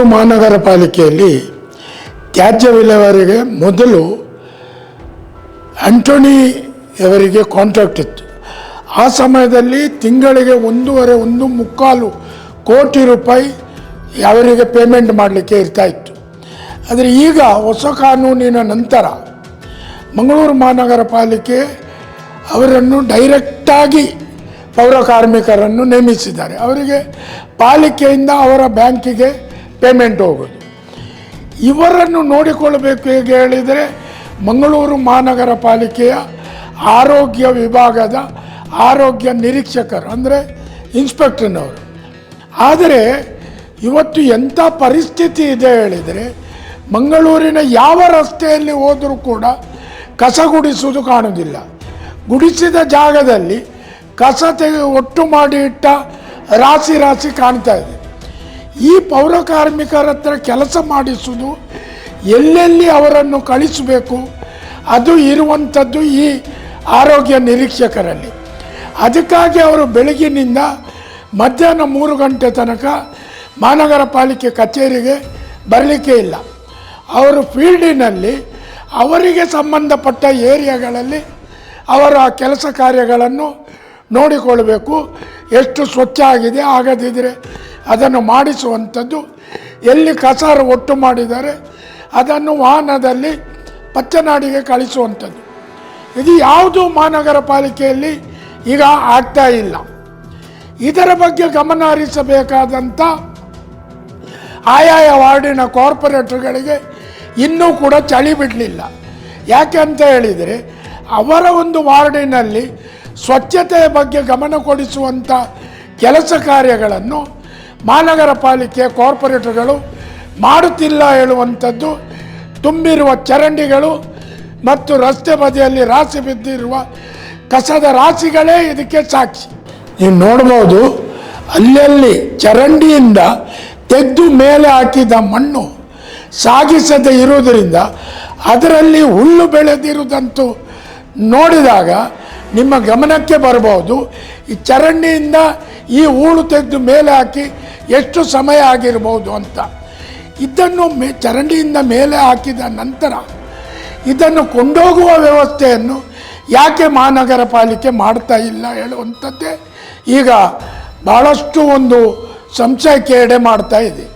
ಮಂಗಳೂರು ಮಹಾನಗರ ಪಾಲಿಕೆಯಲ್ಲಿ ತ್ಯಾಜ್ಯ ವಿಲೇವಾರಿಗೆ ಮೊದಲು ಆಂಟೋನಿ ಅವರಿಗೆ ಕಾಂಟ್ರಾಕ್ಟ್ ಇತ್ತು. ಆ ಸಮಯದಲ್ಲಿ ತಿಂಗಳಿಗೆ ಒಂದೂವರೆ, ಒಂದು ಮುಕ್ಕಾಲು ಕೋಟಿ ರೂಪಾಯಿ ಅವರಿಗೆ ಪೇಮೆಂಟ್ ಮಾಡಲಿಕ್ಕೆ ಇರ್ತಾ ಇತ್ತು. ಆದರೆ ಈಗ ಹೊಸ ಕಾನೂನಿನ ನಂತರ ಮಂಗಳೂರು ಮಹಾನಗರ ಪಾಲಿಕೆ ಅವರನ್ನು ಡೈರೆಕ್ಟಾಗಿ ಪೌರ ಕಾರ್ಮಿಕರನ್ನು ನೇಮಿಸಿದ್ದಾರೆ. ಅವರಿಗೆ ಪಾಲಿಕೆಯಿಂದ ಅವರ ಬ್ಯಾಂಕಿಗೆ ಪೇಮೆಂಟ್ ಹೋಗೋದು. ಇವರನ್ನು ನೋಡಿಕೊಳ್ಳಬೇಕು ಹೇಗೆ ಹೇಳಿದರೆ, ಮಂಗಳೂರು ಮಹಾನಗರ ಪಾಲಿಕೆಯ ಆರೋಗ್ಯ ವಿಭಾಗದ ಆರೋಗ್ಯ ನಿರೀಕ್ಷಕರು, ಅಂದರೆ ಇನ್ಸ್ಪೆಕ್ಟರ್ನವರು. ಆದರೆ ಇವತ್ತು ಎಂಥ ಪರಿಸ್ಥಿತಿ ಇದೆ ಹೇಳಿದರೆ, ಮಂಗಳೂರಿನ ಯಾವ ರಸ್ತೆಯಲ್ಲಿ ಹೋದರೂ ಕೂಡ ಕಸ ಗುಡಿಸುವುದು ಕಾಣುವುದಿಲ್ಲ. ಗುಡಿಸಿದ ಜಾಗದಲ್ಲಿ ಕಸ ತೆಗೆ ಒಟ್ಟು ಮಾಡಿ ಇಟ್ಟ ರಾಶಿ ರಾಶಿ ಕಾಣ್ತಾ ಇದೆ. ಈ ಪೌರ ಕಾರ್ಮಿಕರ ಹತ್ರ ಕೆಲಸ ಮಾಡಿಸುವುದು ಎಲ್ಲೆಲ್ಲಿ ಅವರನ್ನು ಕಳಿಸಬೇಕು? ಅದು ಇರುವಂಥದ್ದು ಈ ಆರೋಗ್ಯ ನಿರೀಕ್ಷಕರಲ್ಲಿ. ಅದಕ್ಕಾಗಿ ಅವರು ಬೆಳಗಿನಿಂದ ಮಧ್ಯಾಹ್ನ ಮೂರು ಗಂಟೆ ತನಕ ಮಹಾನಗರ ಪಾಲಿಕೆ ಕಚೇರಿಗೆ ಬರಲಿಕ್ಕೆ ಇಲ್ಲ. ಅವರು ಫೀಲ್ಡಿನಲ್ಲಿ ಅವರಿಗೆ ಸಂಬಂಧಪಟ್ಟ ಏರಿಯಾಗಳಲ್ಲಿ ಅವರ ಕೆಲಸ ಕಾರ್ಯಗಳನ್ನು ನೋಡಿಕೊಳ್ಬೇಕು. ಎಷ್ಟು ಸ್ವಚ್ಛ ಆಗಿದೆ ಆಗದಿದ್ದರೆ ಅದನ್ನು ಮಾಡಿಸುವಂಥದ್ದು. ಎಲ್ಲಿ ಕಸಾರ ಒಟ್ಟು ಮಾಡಿದರೆ ಅದನ್ನು ವಾಹನದಲ್ಲಿ ಪಚ್ಚನಾಡಿಗೆ ಕಳಿಸುವಂಥದ್ದು. ಇದು ಯಾವುದೂ ಮಹಾನಗರ ಪಾಲಿಕೆಯಲ್ಲಿ ಈಗ ಆಗ್ತಾ ಇಲ್ಲ. ಇದರ ಬಗ್ಗೆ ಗಮನ ಹರಿಸಬೇಕಾದಂಥ ಆಯಾಯ ವಾರ್ಡಿನ ಕಾರ್ಪೊರೇಟರ್ಗಳಿಗೆ ಇನ್ನೂ ಕೂಡ ಚಳಿ ಬಿಡಲಿಲ್ಲ. ಯಾಕೆ ಅಂತ ಹೇಳಿದರೆ ಅವರ ಒಂದು ವಾರ್ಡಿನಲ್ಲಿ ಸ್ವಚ್ಛತೆಯ ಬಗ್ಗೆ ಗಮನ ಕೊಡಿಸುವಂಥ ಕೆಲಸ ಕಾರ್ಯಗಳನ್ನು ಮಹಾನಗರ ಪಾಲಿಕೆ ಕಾರ್ಪೊರೇಟರ್ಗಳು ಮಾಡುತ್ತಿಲ್ಲ ಹೇಳುವಂಥದ್ದು, ತುಂಬಿರುವ ಚರಂಡಿಗಳು ಮತ್ತು ರಸ್ತೆ ಬದಿಯಲ್ಲಿ ರಾಶಿ ಬಿದ್ದಿರುವ ಕಸದ ರಾಶಿಗಳೇ ಇದಕ್ಕೆ ಸಾಕ್ಷಿ. ನೀವು ನೋಡ್ಬೋದು, ಅಲ್ಲಲ್ಲಿ ಚರಂಡಿಯಿಂದ ತೆಗೆದು ಮೇಲೆ ಹಾಕಿದ ಮಣ್ಣು ಸಾಗಿಸದೆ ಇರುವುದರಿಂದ ಅದರಲ್ಲಿ ಹುಲ್ಲು ಬೆಳೆದಿರುವುದಂತೂ ನೋಡಿದಾಗ ನಿಮ್ಮ ಗಮನಕ್ಕೆ ಬರಬಹುದು ಈ ಚರಂಡಿಯಿಂದ ಈ ಹೂಳು ತೆಗೆದು ಮೇಲೆ ಹಾಕಿ ಎಷ್ಟು ಸಮಯ ಆಗಿರ್ಬೋದು ಅಂತ. ಇದನ್ನು ಮೇ, ಚರಂಡಿಯಿಂದ ಮೇಲೆ ಹಾಕಿದ ನಂತರ ಇದನ್ನು ಕೊಂಡೋಗುವ ವ್ಯವಸ್ಥೆಯನ್ನು ಯಾಕೆ ಮಹಾನಗರ ಪಾಲಿಕೆ ಮಾಡ್ತಾ ಇಲ್ಲ ಹೇಳುವಂಥದ್ದೇ ಈಗ ಭಾಳಷ್ಟು ಒಂದು ಸಂಶಯಕ್ಕೆ ಎಡೆ ಮಾಡ್ತಾ ಇದೆ.